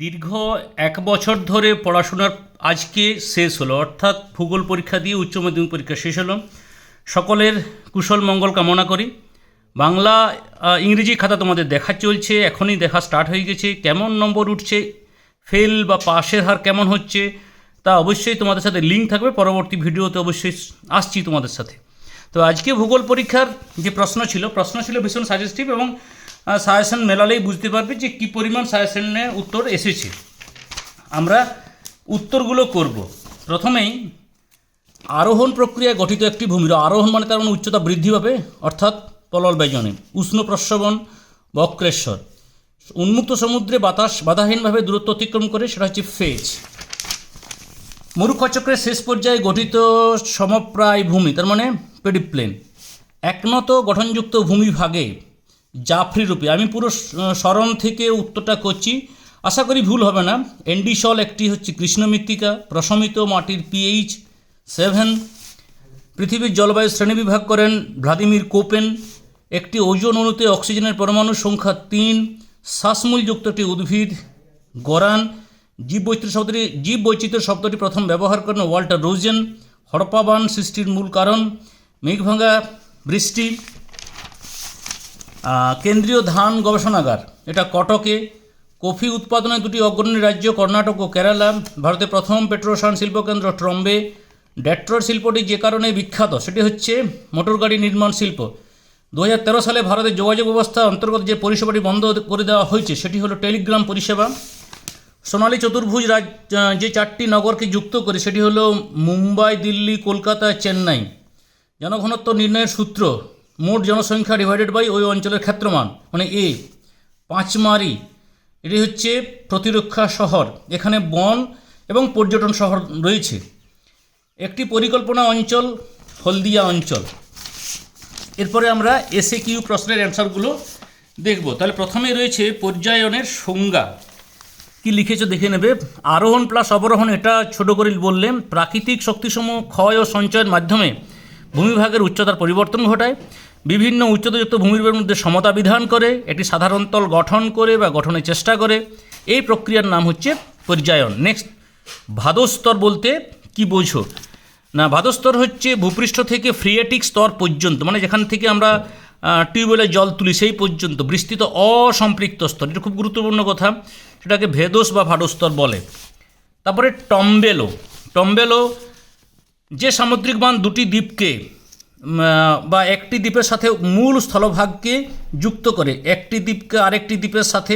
দীর্ঘ এক বছর ধরে পড়াশোনার আজকে শেষ হলো, অর্থাৎ ভূগোল পরীক্ষা দিয়ে উচ্চ মাধ্যমিক পরীক্ষা শেষ হলো। সকলের কুশল মঙ্গল কামনা করি। বাংলা ইংরেজি খাতা তোমাদের দেখা চলছে, এখনই দেখা স্টার্ট হয়ে গেছে। কেমন নম্বর উঠছে ফেল বা পাশের হার কেমন হচ্ছে, তা অবশ্যই তোমাদের সাথে লিঙ্ক থাকবে, পরবর্তী ভিডিওতে অবশ্যই আসছি তোমাদের সাথে। তো আজকে ভূগোল পরীক্ষার যে প্রশ্ন ছিল প্রশ্ন ছিল ভীষণ সাজেস্টিভ এবং সাজেশন মেলালেই বুঝতে পারবে যে কী পরিমাণ সাজেশনের উত্তর এসেছে। আমরা উত্তরগুলো করব। প্রথমেই, আরোহণ প্রক্রিয়ায় গঠিত একটি ভূমির, আরোহণ মানে তার মানে উচ্চতা বৃদ্ধি পাবে, অর্থাৎ পলল ব্যজনে উষ্ণ প্রস্রবণ, বক্রেশ্বর। উন্মুক্ত সমুদ্রে বাতাস বাধাহীনভাবে দূরত্ব অতিক্রম করে, সেটা হচ্ছে ফেজ। মরুক্ষচক্রের শেষ পর্যায়ে গঠিত সমপ্রায় ভূমি, তার মানে পেডিপ্লেন একনত গঠনযুক্ত ভূমিভাগে জাফরি রূপে। আমি পুরো স্মরণ থেকে উত্তরটা করছি। আশা করি ভুল হবে না। এন্ডিসল একটি হচ্ছে কৃষ্ণ মৃত্তিকা, প্রশমিত মাটির পিএইচ সেভেন। পৃথিবীর জলবায়ু শ্রেণীবিভাগ করেন ভ্লাদিমির কোপেন। একটি ওজন অণুতে অক্সিজেনের পরমাণু সংখ্যা তিন। শ্বাসমূলযুক্ত একটি উদ্ভিদ, গরান। জীববৈচিত্র্য শব্দটি জীববৈচিত্র্য শব্দটি প্রথম ব্যবহার করেন ওয়াল্টার রোজেন। হরপাবান সৃষ্টির মূল কারণ। মেঘভাঙা বৃষ্টি। কেন্দ্রীয় ধান গবেষণাগার, এটা কটকে, কফি উৎপাদনে দুটি অগ্রণী রাজ্য, কর্ণাটক ও কেরালা ভারতের প্রথম পেট্রোসান শিল্পকেন্দ্র ট্রম্বে ডেট্রয়েট শিল্পটি যে কারণে বিখ্যাত, সেটি হচ্ছে মোটর গাড়ি নির্মাণ শিল্প। দু হাজার তেরো সালে ভারতের যোগাযোগ ব্যবস্থা অন্তর্গত যে পরিষেবাটি বন্ধ করে দেওয়া হয়েছে, সেটি হলো টেলিগ্রাম পরিষেবা। সোনালী চতুর্ভুজ রাজ যে চারটি নগরকে যুক্ত করে, সেটি হলো মুম্বাই, দিল্লি, কলকাতা, চেন্নাই। জনঘনত্ব নির্ণয়ের সূত্র মোট জনসংখ্যা ডিভাইডেড বাই ওই অঞ্চলের ক্ষেত্রমান মানে এ পাঁচমারি এটি হচ্ছে প্রতিরক্ষা শহর। এখানে বন এবং পর্যটন শহর রয়েছে। একটি পরিকল্পনা অঞ্চল, হলদিয়া অঞ্চল। এরপরে আমরা এসে কিউ প্রশ্নের অ্যান্সারগুলো দেখব। তাহলে প্রথমেই রয়েছে পর্যায়নের সংজ্ঞা। কি লিখেছো দেখে নেবে? আরোহণ প্লাস অবরোহণ, এটা ছোট করে বললেন প্রাকৃতিক শক্তিসমূহ ক্ষয় ও সঞ্চয়ের মাধ্যমে ভূমিভাগের উচ্চতার পরিবর্তন ঘটায়। বিভিন্ন উচ্চতাযুক্ত ভূমিভাগের মধ্যে সমতা বিধান করে, একটি সাধারণ তল গঠন করে বা গঠনের চেষ্টা করে। এই প্রক্রিয়ার নাম হচ্ছে পর্যায়ন। নেক্সট ভাদস্তর বলতে কি বোঝো? না, ভাদস্তর হচ্ছে ভূপৃষ্ঠ থেকে ফ্রিয়েটিক স্তর পর্যন্ত মানে যেখান থেকে আমরা টিউবওয়েলের জল তুলি সেই পর্যন্ত বিস্তৃত অসম্পৃক্ত স্তর। এটা খুব গুরুত্বপূর্ণ কথা, সেটাকে ভেদোস বা ভাডস্তর বলে। তারপরে টম্বেলো। টম্বেলো যে সামুদ্রিক বাঁধ দুটি দ্বীপকে বা একটি দ্বীপের সাথে মূল স্থলভাগকে যুক্ত করে, একটি দ্বীপকে আরেকটি দ্বীপের সাথে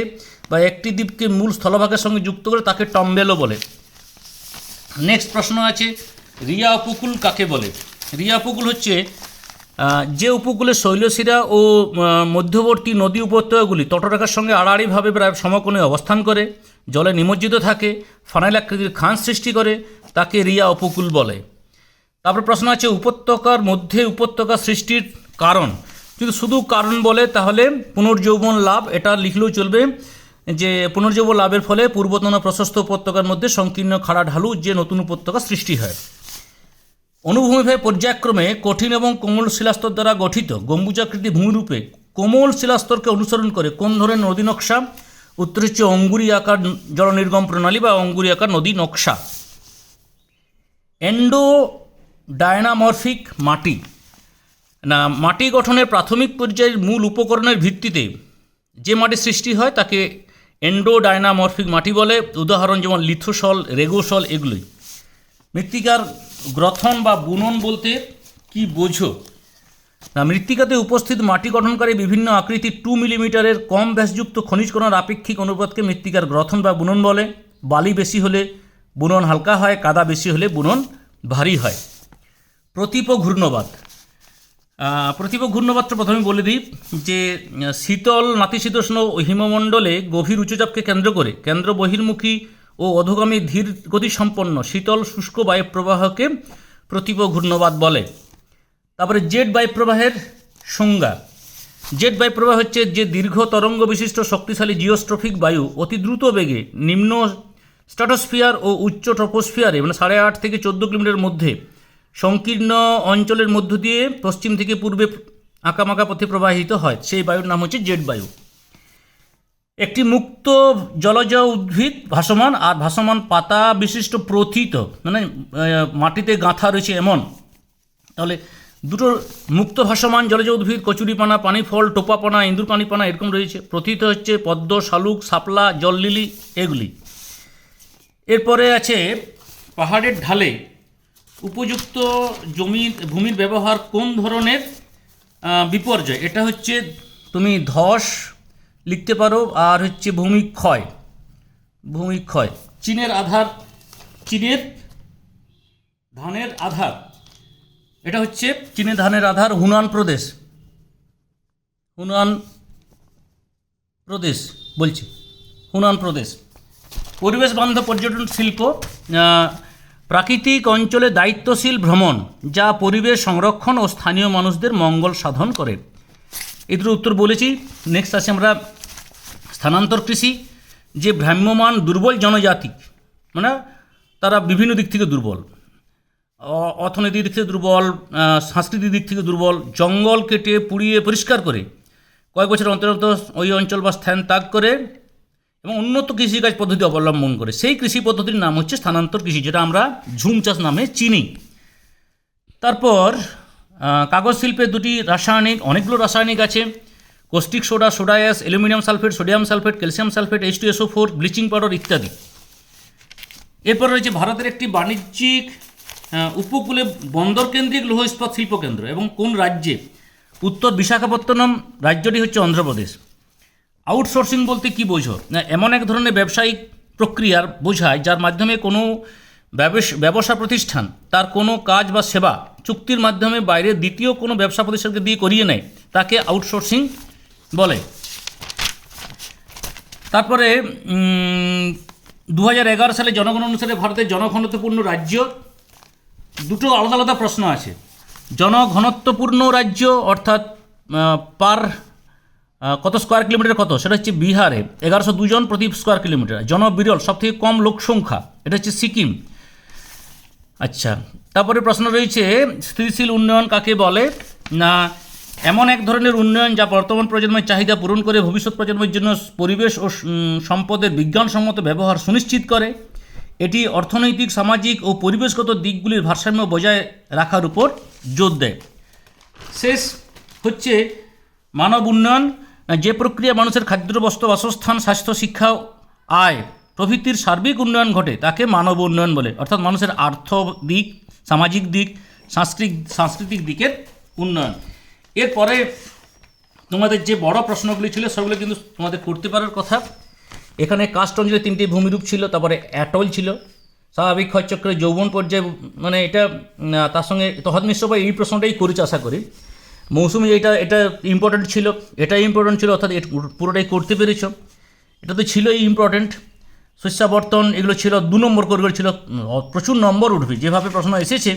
বা একটি দ্বীপকে মূল স্থলভাগের সঙ্গে যুক্ত করে তাকে টম্বেলো বলে। নেক্সট প্রশ্ন আছে, রিয়া উপকূল কাকে বলে? রিয়া উপকূল হচ্ছে যে উপকূলে শৈলশিরা ও মধ্যবর্তী নদী উপত্যকাগুলি তটরেখার সঙ্গে আড়াআড়িভাবে প্রায় সমকোণে অবস্থান করে, জলে নিমজ্জিত থাকে ফানাইল আকৃতির খান সৃষ্টি করে, তাকে রিয়া উপকূল বলে। তারপর প্রশ্ন আছে, উপত্যকার মধ্যে উপত্যকা সৃষ্টির কারণ। যদি শুধু কারণ বলে, তাহলে পুনর্যৌবন লাভ, এটা লিখলেও চলবে, যে পুনর্যৌবন লাভের ফলে পূর্বতন প্রশস্ত উপত্যকার মধ্যে সংকীর্ণ খাড়া ঢালু, যে নতুন উপত্যকা সৃষ্টি হয়। অনুভূমিভাবে পর্যায়ক্রমে কঠিন এবং কোমল শিলাস্তর দ্বারা গঠিত গম্বুজাকৃতি ভূমিরূপে কোমল শিলাস্তরকে অনুসরণ করে কোন ধরনের নদী নকশা? উত্তর হচ্ছে অঙ্গুরি আকার জলনির্গম প্রণালী বা অঙ্গুরি আকার নদী নকশা। এন্ডো ডায়নামরফিক মাটি। না, মাটি গঠনের প্রাথমিক পর্যায়ের মূল উপকরণের ভিত্তিতে যে মাটি সৃষ্টি হয় তাকে এন্ডো ডায়নামরফিক মাটি বলে। উদাহরণ যেমন লিথোসল, রেগোসল এগুলোই। মৃত্তিকার গ্রথন বা বুনন বলতে কি বোঝো? না, মৃত্তিকাতে উপস্থিত মাটি গঠনকারী বিভিন্ন আকৃতির টু মিলিমিটারের কম ব্যাসযুক্ত খনিজ কণার আপেক্ষিক অনুপাতকে মৃত্তিকার গ্রথন বা বুনন বলে। বালি বেশি হলে বুনন হালকা হয়, কাদা বেশি হলে বুনন ভারী হয়। প্রতীপ ঘূর্ণবাদ। প্রতীপ ঘূর্ণবাদটা প্রথমে বলে দিই যে, শীতল নাতিশীতোষ্ণ হিমমণ্ডলে গভীর উচ্চচাপকে কেন্দ্র করে, কেন্দ্র বহির্মুখী ও অধোগামী ধীর গতিসম্পন্ন শীতল শুষ্ক বায়ুপ্রবাহকে প্রতীপ ঘূর্ণবাদ বলে। তারপরে জেট বায়ুপ্রবাহের সংজ্ঞা। জেট বায়ুপ্রবাহ হচ্ছে যে দীর্ঘ তরঙ্গ বিশিষ্ট শক্তিশালী জিওস্ট্রফিক বায়ু অতি দ্রুত বেগে নিম্ন স্ট্রাটোস্ফিয়ার ও উচ্চ ট্রপোস্ফিয়ারে মানে সাড়ে আট থেকে চোদ্দ কিলোমিটার মধ্যে সংকীর্ণ অঞ্চলের মধ্য দিয়ে পশ্চিম থেকে পূর্বে আঁকামাকা পথে প্রবাহিত হয়। সেই বায়ুর নাম হচ্ছে জেট বায়ু। একটি মুক্ত জলজ উদ্ভিদ ভাসমান আর ভাসমান পাতা বিশিষ্ট প্রথিত মানে মাটিতে গাঁথা রয়েছে এমন। তাহলে দুটো মুক্ত ভাসমান জলজ উদ্ভিদ, কচুরিপানা পানি ফল টোপাপানা ইঁদুর পানিপানা এরকম রয়েছে। প্রথিত হচ্ছে পদ্ম, শালুক, শাপলা, জললিলি, এগুলি। এরপরে আছে পাহাড়ের ঢালে উপযুক্ত জমির ভূমির ব্যবহার কোন ধরনের বিপর্যয়? এটা হচ্ছে তুমি ধস লিখতে পারো, আর হচ্ছে ভূমিক্ষয় ভূমিক্ষয় চীনের আধার, চীনের ধানের আধার। এটা হচ্ছে চীনের ধানের আধার, হুনান প্রদেশ। হুনান প্রদেশ, বলছি। হুনান প্রদেশ। পরিবেশ বান্ধব পর্যটন শিল্প প্রাকৃতিক অঞ্চলে দায়িত্বশীল ভ্রমণ, যা পরিবেশ সংরক্ষণ ও স্থানীয় মানুষদের মঙ্গল সাধন করে। এদের উত্তর বলেছি। নেক্সট আছে আমরা স্থানান্তর কৃষি, যে ভ্রাম্যমান দুর্বল জনজাতি মানে তারা বিভিন্ন দিক থেকে দুর্বল। অর্থনৈতিক দিক থেকে দুর্বল সাংস্কৃতিক দিক থেকে দুর্বল, জঙ্গল কেটে পুড়িয়ে পরিষ্কার করে কয়েক বছর অন্তর অন্তর ওই অঞ্চল বা স্থান ত্যাগ করে এবং উন্নত কৃষিকাজ পদ্ধতি অবলম্বন করে। সেই কৃষি পদ্ধতির নাম হচ্ছে স্থানান্তর কৃষি, যেটা আমরা ঝুম চাষ নামে চিনি। তারপর কাগজ শিল্পে দুটি রাসায়নিক, অনেকগুলো রাসায়নিক আছে। Caustic soda soda ash aluminium sulphate, sodium sulphate, calcium sulphate H two S O four bleaching powder ইত্যাদি। এরপর রয়েছে ভারতের একটি বাণিজ্যিক উপকূলে বন্দর কেন্দ্রিক লৌহ ইস্পাত শিল্প কেন্দ্র এবং কোন রাজ্যে? উত্তর বিশাখাপত্তনম, রাজ্যটি হচ্ছে অন্ধ্রপ্রদেশ। আউটসোর্সিং বলতে কি বোঝো? এমন এক ধরনের ব্যবসায়িক প্রক্রিয়ার বোঝায় যার মাধ্যমে কোনো ব্যবস- প্রতিষ্ঠান তার কোনো কাজ বা সেবা চুক্তির মাধ্যমে বাইরে দ্বিতীয় কোনো ব্যবসা প্রতিষ্ঠানকে দিয়ে করিয়ে নেয়, তাকে আউটসোর্সিং বলে। তারপরে দু সালে জনগণ অনুসারে ভারতের জনঘনত্বপূর্ণ রাজ্য, দুটো আলাদা আলাদা প্রশ্ন আছে। জনঘনত্বপূর্ণ রাজ্য অর্থাৎ পার কত স্কোয়ার কিলোমিটার কত? সেটা হচ্ছে বিহারে। এগারোশো দুজন প্রতি স্কোয়ার কিলোমিটার জনবিরল, সবথেকে কম লোক সংখ্যা এটা হচ্ছে সিকিম। আচ্ছা তারপরে প্রশ্ন রয়েছে, স্থিতিশীল উন্নয়ন কাকে বলে? না, এমন এক ধরনের উন্নয়ন যা বর্তমান প্রজন্মের চাহিদা পূরণ করে, ভবিষ্যৎ প্রজন্মের জন্য পরিবেশ ও সম্পদের বিজ্ঞানসম্মত ব্যবহার সুনিশ্চিত করে। এটি অর্থনৈতিক, সামাজিক ও পরিবেশগত দিকগুলির ভারসাম্য বজায় রাখার উপর জোর দেয়। শেষ হচ্ছে মানব উন্নয়ন। যে প্রক্রিয়া মানুষের খাদ্য বস্ত্র বাসস্থান, স্বাস্থ্য, শিক্ষা আয় প্রভৃতির সার্বিক উন্নয়ন ঘটে, তাকে মানব উন্নয়ন বলে। অর্থাৎ মানুষের আর্থ দিক, সামাজিক দিক, সাংস্কৃতিক সাংস্কৃতিক দিকের উন্নয়ন। এরপরে তোমাদের যে বড় প্রশ্নগুলি ছিল, সেগুলো কিন্তু তোমাদের করতে পারার কথা। এখানে কাস্ট অঞ্চলে তিনটি ভূমিরূপ ছিল, তারপরে অ্যাটল ছিল। স্বাভাবিক ক্ষয়চক্রে যৌবন পর্যায়ে মানে এটা তার সঙ্গে তহৎ মিশ্র এই প্রশ্নটাই করেছে, আশা করি। মৌসুমি এটা এটা ইম্পর্ট্যান্ট ছিল এটা ইম্পর্ট্যান্ট ছিল, অর্থাৎ পুরোটাই করতে পেরেছ। এটা তো ছিলই ইম্পর্ট্যান্ট শস্যাবর্তন, এগুলো ছিল দু নম্বর করে ছিল প্রচুর নম্বর উঠবে, যেভাবে প্রশ্ন এসেছে।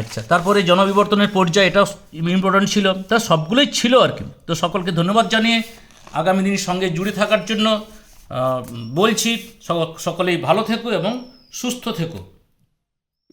আচ্ছা তারপরে জনবিবর্তনের পর্যায়ে এটাও ইম্পর্ট্যান্ট ছিল, তা সবগুলোই ছিল আর কি। তো সকলকে ধন্যবাদ জানিয়ে আগামী দিনের সঙ্গে জুড়ে থাকার জন্য বলছি সকলেই ভালো থেকো এবং সুস্থ থেকো।